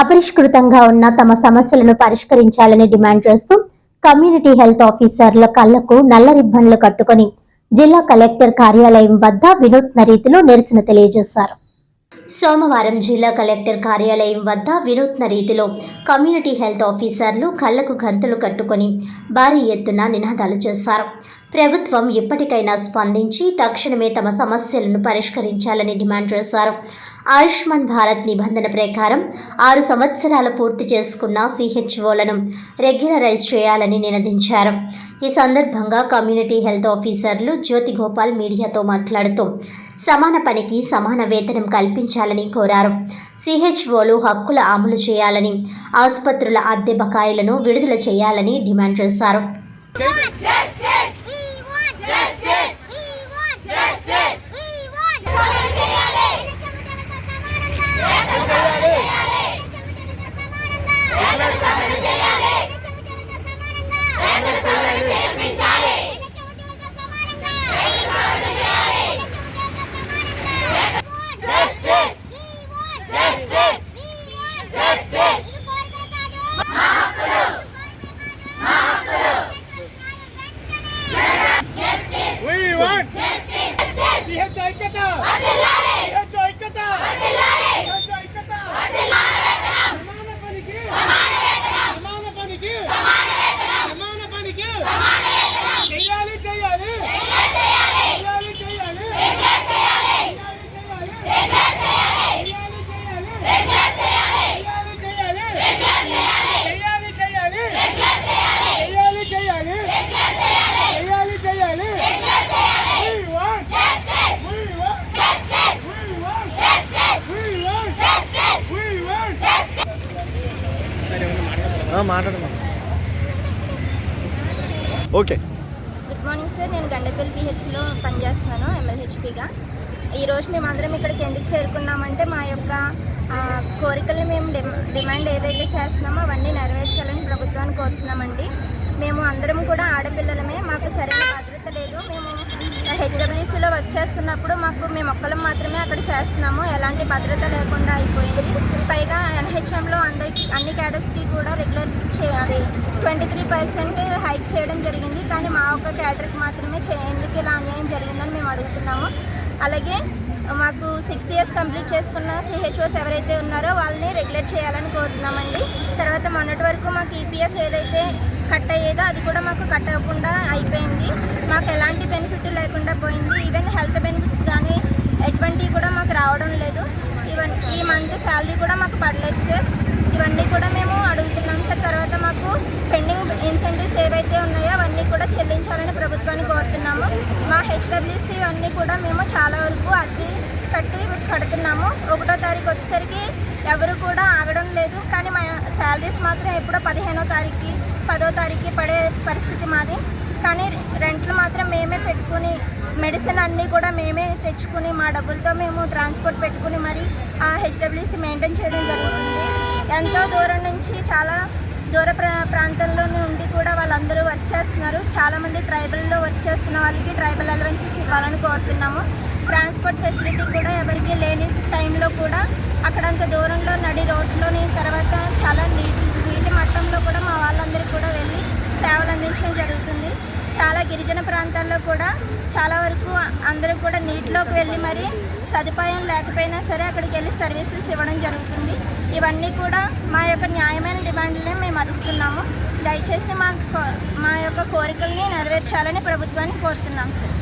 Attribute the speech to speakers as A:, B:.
A: అపరిష్కృతంగా ఉన్న తమ సమస్యలను పరిష్కరించాలని డిమాండ్ చేస్తూ కమ్యూనిటీ హెల్త్ ఆఫీసర్ల కళ్ళకు నల్ల రిబ్బన్లు కట్టుకొని జిల్లా కలెక్టర్ కార్యాలయం వద్ద వినూత్న రీతిలో నిరసన తెలియజేశారు. సోమవారం జిల్లా కలెక్టర్ కార్యాలయం వద్ద వినూత్న రీతిలో కమ్యూనిటీ హెల్త్ ఆఫీసర్లు కళ్ళకు గంతులు కట్టుకొని భారీ ఎత్తున నినాదాలు చేశారు. ప్రభుత్వం ఇప్పటికైనా స్పందించి తక్షణమే తమ సమస్యలను పరిష్కరించాలని డిమాండ్ చేశారు. ఆయుష్మాన్ భారత్ నిబంధన ప్రకారం ఆరు సంవత్సరాలు పూర్తి చేసుకున్న సిహెచ్ఓలను రెగ్యులరైజ్ చేయాలని నినదించారు. ఈ సందర్భంగా కమ్యూనిటీ హెల్త్ ఆఫీసర్లు జ్యోతి గోపాల్ మీడియాతో మాట్లాడుతూ సమాన పనికి సమాన వేతనం కల్పించాలని కోరారు. సిహెచ్ఓలు హక్కుల అమలు చేయాలని ఆసుపత్రుల అద్దె బకాయిలను విడుదల చేయాలని డిమాండ్ చేశారు.
B: మాట్లాడమా ఓకే.
C: గుడ్ మార్నింగ్ సార్ నేను గండపల్లి పిహెచ్లో పనిచేస్తున్నాను ఎమ్మెల్హెచ్పిగా ఈరోజు మేమందరం ఇక్కడికి ఎందుకు చేరుకున్నామంటే మా యొక్క కోరికలు మేము డిమాండ్ ఏదైతే చేస్తున్నామో అవన్నీ నెరవేర్చాలని ప్రభుత్వాన్ని కోరుతున్నామండి. మేము అందరం కూడా ఆడపిల్లలమే మాకు సరైన భద్రత లేదు. మేము హెచ్డబ్ల్యూసీలో వర్క్ చేస్తున్నప్పుడు మాకు మేము ఒక్కలం మాత్రమే అక్కడ చేస్తున్నాము. ఎలాంటి భద్రత లేకుండా అయిపోయింది. పైగా ఎన్హెచ్ఎంలో అందరికి అన్ని క్యాడర్స్కి కూడా రెగ్యులర్ అది ట్వంటీ త్రీ పర్సెంట్ హైక్ చేయడం జరిగింది. కానీ మా ఒక్క క్యాడర్కి మాత్రమే చే ఎందుకు ఇలా అన్యాయం జరిగిందని మేము అడుగుతున్నాము. అలాగే మాకు సిక్స్ ఇయర్స్ కంప్లీట్ చేసుకున్న సిహెచ్ఓస్ ఎవరైతే ఉన్నారో వాళ్ళని రెగ్యులర్ చేయాలని కోరుతున్నామండి. తర్వాత మొన్నటి వరకు మాకు ఈపీఎఫ్ ఏదైతే కట్ అయ్యేదో అది కూడా మాకు కట్ అవ్వకుండా అయిపోయింది. మాకు ఎలాంటి బెనిఫిట్ లేకుండా పోయింది. ఈవెన్ హెల్త్ బెనిఫిట్స్ కానీ ఎటువంటివి కూడా మాకు రావడం లేదు. ఈవెన్ ఈ మంత్ శాలరీ కూడా మాకు పడలేదు సార్ ఇవన్నీ కూడా మేము అడుగుతున్నాం సార్ తర్వాత మాకు పెండింగ్ ఇన్సెంటివ్స్ ఏవైతే ఉన్నాయో అవన్నీ కూడా చెల్లించాలని ప్రభుత్వాన్ని కోరుతున్నాము మా అన్నీ కూడా మేము చాలా వరకు అద్దె కట్టి కడుతున్నాము. ఒకటో తారీఖు వచ్చేసరికి ఎవరు కూడా ఆగడం లేదు. కానీ మా శాలరీస్ మాత్రం ఎప్పుడో పదిహేనో తారీఖుకి పదో తారీఖుకి పడే పరిస్థితి మాది. కానీ రెంట్లు మాత్రం మేమే పెట్టుకుని మెడిసిన్ అన్నీ కూడా మేమే తెచ్చుకుని మా డబ్బులతో మేము ట్రాన్స్పోర్ట్ పెట్టుకుని మరి ఆ హెచ్డబ్ల్యూసి మెయింటైన్ చేయడం జరుగుతుంది. ఎంతో దూరం నుంచి చాలా దూర ప్రా ప్రాంతంలో నుండి కూడా వాళ్ళందరూ వర్క్ చేస్తున్నారు. చాలామంది ట్రైబల్లో వర్క్ చేస్తున్న వాళ్ళకి ట్రైబల్ అలవెన్సెస్ ఇవ్వాలని కోరుతున్నాము. ట్రాన్స్పోర్ట్ ఫెసిలిటీ కూడా ఎవరికి లేని టైంలో కూడా అక్కడంత దూరంలో నడి రోడ్లోని తర్వాత చాలా నీటి నీటి మట్టంలో కూడా మా వాళ్ళందరికీ కూడా వెళ్ళి సేవలు అందించడం జరుగుతుంది. చాలా గిరిజన ప్రాంతాల్లో కూడా చాలా వరకు అందరూ కూడా నీటిలోకి వెళ్ళి మరి సదుపాయం లేకపోయినా సరే అక్కడికి వెళ్ళి సర్వీసెస్ ఇవ్వడం జరుగుతుంది. ఇవన్నీ కూడా మా యొక్క న్యాయమైన డిమాండ్లనే మేము అడుగుతున్నాము. దయచేసి మా కో- మా యొక్క కోరికల్ని నెరవేర్చాలని ప్రభుత్వాన్ని కోరుతున్నాం సార్.